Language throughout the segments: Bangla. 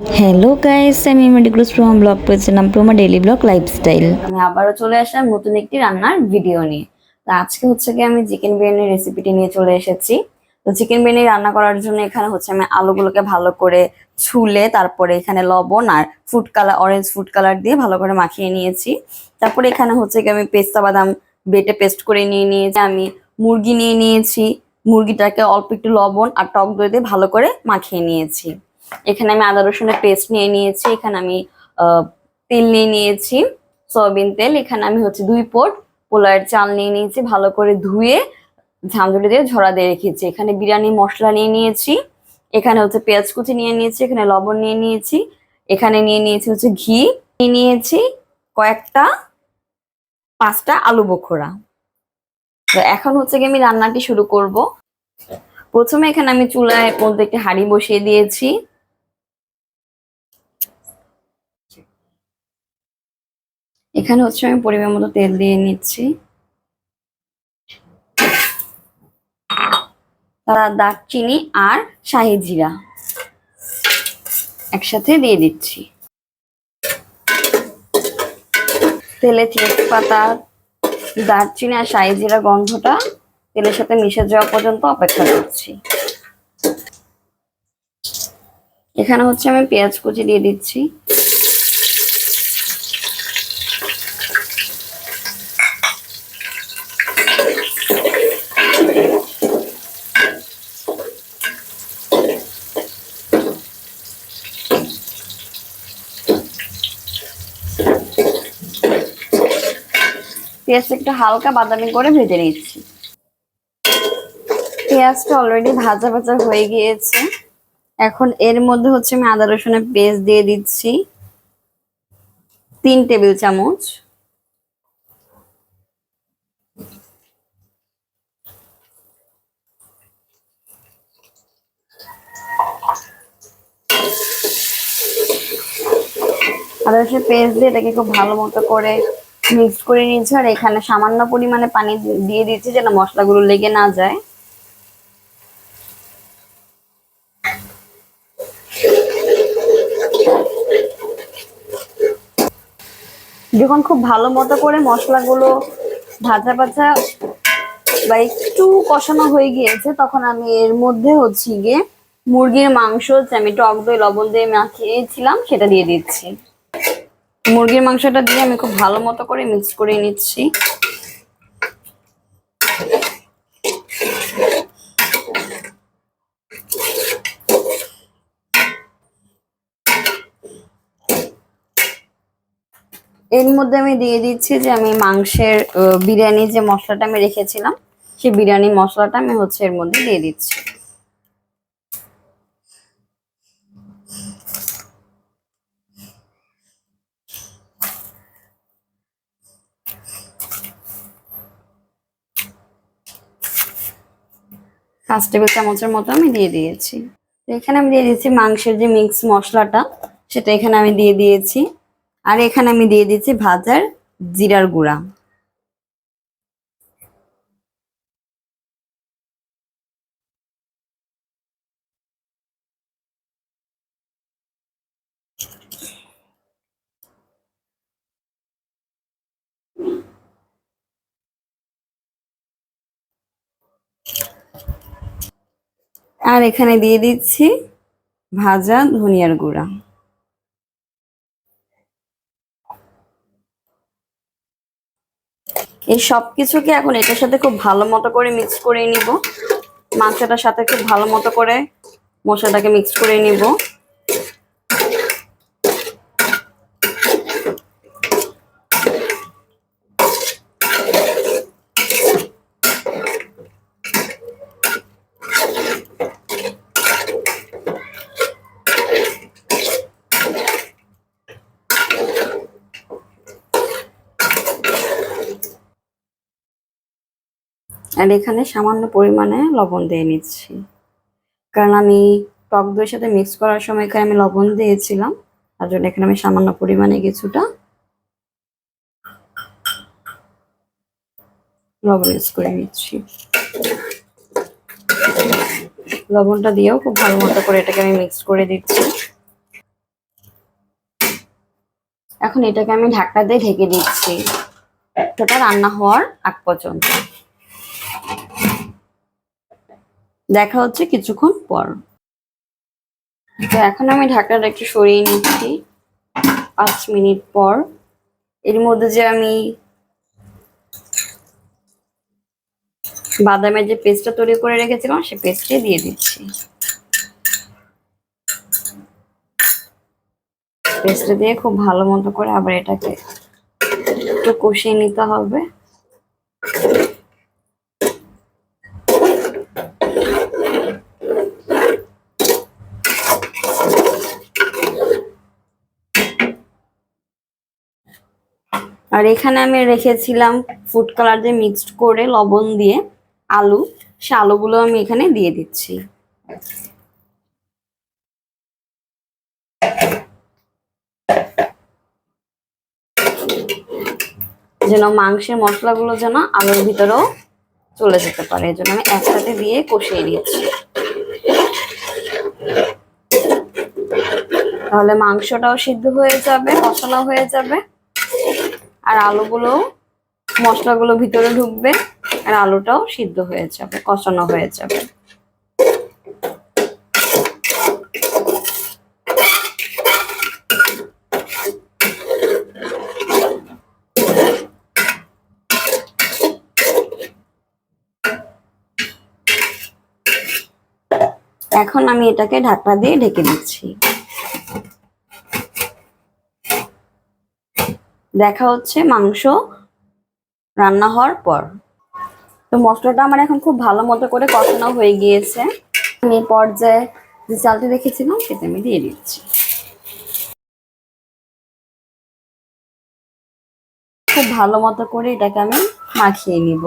হ্যালো গাইস আমি মেডিক্লোজ প্রোমা ব্লগ পেয়েছিলাম প্রোমা ডেইলি ব্লগ লাইফস্টাইল আমি আবারও চলে আসলাম নতুন একটি রান্নার ভিডিও নিয়ে। তো আজকে হচ্ছে কি আমি চিকেন বিরিয়ানির রেসিপিটি নিয়ে চলে এসেছি। তো চিকেন বিরিয়ানি রান্না করার জন্য এখানে হচ্ছে আমি আলুগুলোকে ভালো করে ছুলে, তারপরে এখানে লবণ আর food colour orange food colour দিয়ে ভালো করে মাখিয়ে নিয়েছি। তারপরে এখানে হচ্ছে কি আমি পেস্তা বাদাম বেটে পেস্ট করে নিয়ে নিয়েছি। আমি মুরগি নিয়ে নিয়েছি। মুরগিটাকে অল্প একটু লবণ আর টক দই দিয়ে ভালো করে মাখিয়ে নিয়েছি। এখানে আমি আদা রসুনের পেস্ট নিয়ে নিয়েছি, এখানে আমি তেল নিয়ে নিয়েছি, সয়াবিন তেল, এখানে আমি হচ্ছে দুই পোট পোলার চাল নিয়ে নিয়েছি, ভালো করে ধুয়ে ঝামঝুড়ি দিয়ে ঝরা দিয়ে রেখেছি। এখানে বিরিয়ানি মশলা নিয়ে নিয়েছি, এখানে হচ্ছে পেঁয়াজ কুচি নিয়ে নিয়েছি, এখানে লবণ নিয়ে নিয়েছি, এখানে নিয়ে নিয়েছি হচ্ছে ঘি, নিয়ে নিয়েছি কয়েকটা, পাঁচটা আলু বখোড়া তো এখন হচ্ছে কি আমি রান্নাটি শুরু করব। প্রথমে এখানে আমি চুলায় মধ্যে একটি হাঁড়ি বসিয়ে দিয়েছি। এখানে হচ্ছে আমি পরিমাণ মতো তেল দিয়ে নিচ্ছি। তারা দারচিনি আর শাহি জিরা একসাথে দিয়ে দিচ্ছি। তেলে তেজপাতা, দারচিনি আর শাহি জিরা গন্ধটা তেলের সাথে মিশে যাওয়া পর্যন্ত অপেক্ষা করছি। এখানে হচ্ছে আমি পেঁয়াজ কুচি দিয়ে দিচ্ছি। পেঁয়াজটা একটু হালকা বাদামি করে ভেজে নিচ্ছি। পেঁয়াজটা অলরেডি ভাজা ভাজা হয়ে গিয়েছে। এখন এর মধ্যে হচ্ছে আমি আদা রসুনের পেস্ট দিয়ে দিচ্ছি। তিন টেবিল চামচ। আদা রসুনের পেস্ট দিয়ে এটাকে খুব ভালো মতো করে মিক্সড করে নিয়েছি আর এখানে সামান্য পরিমাণে পানি দিয়ে দিচ্ছি যেন মশলাগুলো লেগে না যায়। যখন খুব ভালো মতো করে মশলাগুলো ভাজা ভাজা বা একটু কষানো হয়ে গিয়েছে, তখন আমি এর মধ্যে হচ্ছে গিয়ে মুরগির মাংস যে আমি টক দই, লবণ দিয়ে মাখিয়েছিলাম, সেটা দিয়ে দিচ্ছি। মুরগির মাংসটা দিয়ে আমি খুব ভালো মতো করে মিক্স করে নিচ্ছি। এর মধ্যে আমি দিয়ে দিচ্ছি যে আমি মাংসের বিরিয়ানি যে মশলাটা আমি রেখেছিলাম, সেই বিরিয়ানি মশলাটা আমি হচ্ছে এর মধ্যে দিয়ে দিচ্ছি। পাঁচ টেবিল চামচের মতো আমি দিয়ে দিয়েছি। তো এখানে আমি দিয়ে দিয়েছি মাংসের যে মিক্স মশলাটা, সেটা এখানে আমি দিয়ে দিয়েছি। আর এখানে আমি দিয়ে দিয়েছি ভাজার জিরার গুঁড়া। আর এখানে দিয়ে দিচ্ছি ভাজা ধনিয়ার গুঁড়া। এই সব কিছুকে এখন এটার সাথে খুব ভালো মতো করে মিক্স করে নিব। মাংসটার সাথে খুব ভালো মতো করে মশলাটাকে মিক্স করে নিব। আর এখানে সামান্য পরিমাণে লবণ দিয়ে নিচ্ছি। কারণ আমি টক দইয়ের সাথে মিক্স করার সময় এখানে আমি লবণ দিয়েছিলাম, তার জন্য এখানে আমি সামান্য পরিমাণে কিছুটা লবণ ইউজ করে নিচ্ছি। লবণটা দিয়েও খুব ভালো মতো করে এটাকে আমি মিক্স করে দিচ্ছি। এখন এটাকে আমি ঢাকনা দিয়ে ঢেকে দিচ্ছি। ওটা রান্না হওয়ার আগ পর্যন্ত। দেখা হচ্ছে কিছুক্ষণ পর। তো এখন আমি ঢাকনাটা একটু সরিয়ে নিচ্ছি। পাঁচ মিনিট পর। এর মধ্যে যে আমি বাদামের যে পেস্টটা তৈরি করে রেখেছিলাম, সে পেস্টটি দিয়ে দিচ্ছি। পেস্টটা দিয়ে খুব ভালো মতো করে আবার এটাকে একটু কষিয়ে নিতে হবে। আর এখানে আমি রেখেছিলাম ফুড কালার দিয়ে মিক্সড করে লবণ দিয়ে আলু, সে আলুগুলো আমি এখানে দিয়ে দিচ্ছি। যেন মাংসের মশলাগুলো যেন আলুর ভিতরেও চলে যেতে পারে, এই জন্য আমি একসাথে দিয়ে কষিয়ে নিচ্ছি তাহলে মাংসটাও সিদ্ধ হয়ে যাবে কষানো হয়ে যাবে। আর আলুগুলো মশলাগুলো ভিতরে ঢুকবে আর আলুটাও সিদ্ধ হয়ে যাবে, কষানো হয়ে যাবে। এখন আমি এটাকে ঢাকনা দিয়ে ঢেকে দিচ্ছি দেখা হচ্ছে মাংস রান্না হওয়ার পর। তো মশলাটা আমার এখন খুব ভালো মতো করে কষানো হয়ে গিয়েছে। আমি পর্যায়ে যে চালটি রেখেছিলাম সেটা আমি দিয়ে দিচ্ছি। খুব ভালো মতো করে এটাকে আমি মাখিয়ে নিব।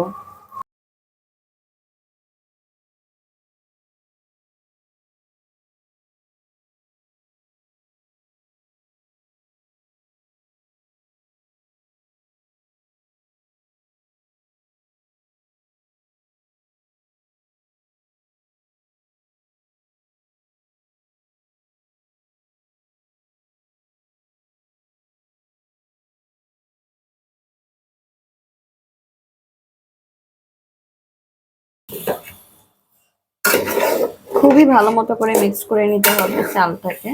খুবই ভালো মতো করে মিক্স করে নিতে হবে চালটাকে।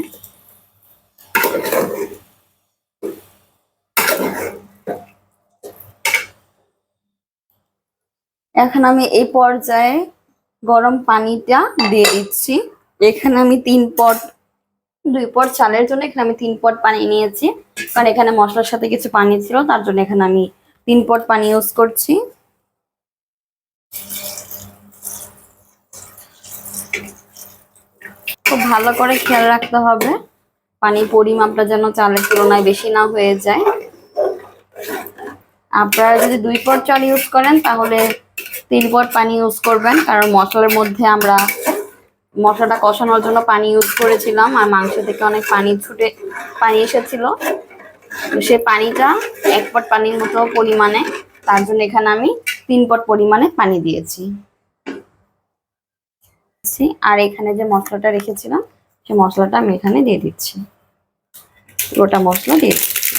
এখন আমি এই পর্যায়ে গরম পানিটা দিয়ে দিচ্ছি। এখানে আমি তিন পট, দুই পট চালের জন্য এখানে আমি তিন পট পানি নিয়েছি। কারণ এখানে মশলার সাথে কিছু পানি ছিল, তার জন্য এখানে আমি তিন পট পানি ইউজ করছি। খুব ভালো করে খেয়াল রাখতে হবে। পানির পরিমাপটা যেন চালের তুলনায় বেশি না হয়ে যায়। আপনারা যদি দুই পট চাল ইউজ করেন, তাহলে তিন পট পানি ইউজ করবেন। কারণ মশলার মধ্যে আমরা মশলাটা কষানোর জন্য পানি ইউজ করেছিলাম, আর মাংস থেকে অনেক পানি ছুটে, পানি এসেছিল। সে পানিটা এক পট পানির মতো পরিমাণে, তার জন্য এখানে আমি তিন পট পরিমাণে পানি দিয়েছি। দিচ্ছি আর এখানে যে মশলাটা রেখেছিলাম, সেই মশলাটা আমি এখানে দিয়ে দিচ্ছি। গোটা মশলা দিয়ে দিচ্ছি।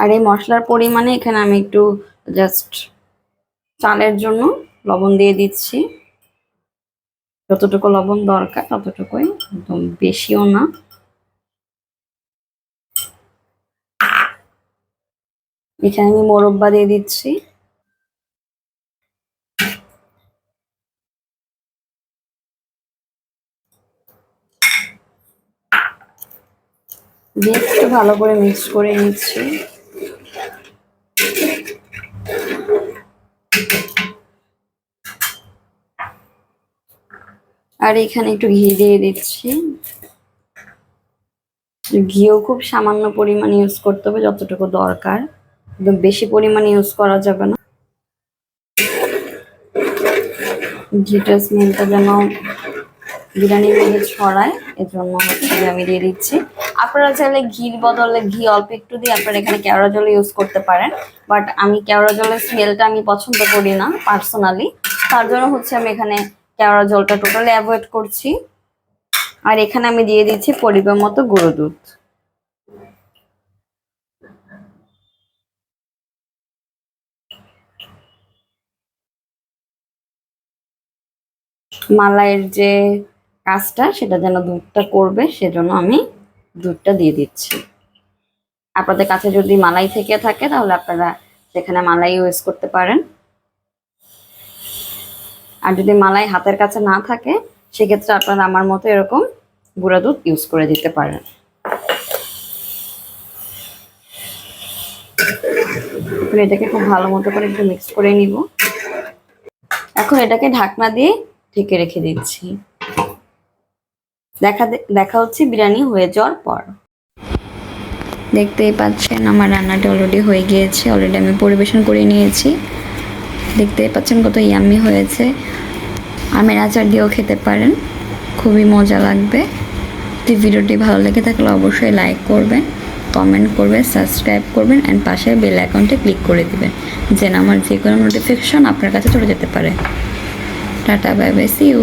আর এই মশলার পরিমাণে এখানে আমি একটু জাস্ট চালের জন্য লবণ দিয়ে দিচ্ছি। যতটুকু লবণ দরকার ততটুকুই, একদম বেশিও না। এখানে আমি মোরব্বা দিয়ে দিচ্ছি। একটু ভালো করে মিক্স করে নিচ্ছি। আর এখানে একটু ঘি দিয়ে দিচ্ছি। ঘিও খুব সামান্য পরিমাণ ইউজ করতে হবে যতটুকু দরকার। একদম বেশি পরিমাণে ইউজ করা যাবে না। ঘিটা স্মেলটা যেন বিরিয়ানির মধ্যে ছড়ায়, এজন্য হচ্ছে আমি দিয়ে দিচ্ছি। আপনারা চাইলে ঘির বদলে ঘি অল্প একটু দিয়ে আপনারা এখানে কেওড়া জল ইউজ করতে পারেন। বাট আমি কেওড়া জলের স্মেলটা আমি পছন্দ করি না পার্সোনালি তার জন্য হচ্ছে আমি এখানে কেওড়া জলটা টোটালি অ্যাভয়েড করছি। আর এখানে আমি দিয়ে দিচ্ছি পরিমাণ মতো গুঁড়ো দুধ। মালাইয়ের যে কাজটা, সেটা যেন দুধটা করবে, সেজন্য আমি দুধটা দিয়ে দিচ্ছি। আপনাদের কাছে যদি মালাই থেকে থাকে, তাহলে আপনারা সেখানে মালাই ইউজ করতে পারেন। আর যদি মালাই হাতের কাছে না থাকে, সেক্ষেত্রে আপনারা আমার মতো এরকম গুঁড়া দুধ ইউজ করে দিতে পারেন। এটাকে খুব ভালো মতো করে একটু মিক্স করে নিব। এখন এটাকে ঢাকনা দিয়ে ঢেকে রেখে দিচ্ছি। দেখা দেখা হচ্ছে বিরিয়ানি হয়ে যাওয়ার পর। দেখতেই পাচ্ছেন, আমার রান্নাটা অলরেডি হয়ে গিয়েছে অলরেডি আমি পরিবেশন করে নিয়েছি। দেখতেই পাচ্ছেন কত ইয়াম্মি হয়েছে। আমের আচার দিয়েও খেতে পারেন, খুবই মজা লাগবে। যদি ভিডিওটি ভালো লেগে থাকলে অবশ্যই লাইক করবেন কমেন্ট করবেন সাবস্ক্রাইব করবেন অ্যান্ড পাশে বেল অ্যাকাউন্টে ক্লিক করে দিবেন, যেন আমার যে কোনো নোটিফিকেশন আপনার কাছে চলে যেতে পারে। Tata bye bye see you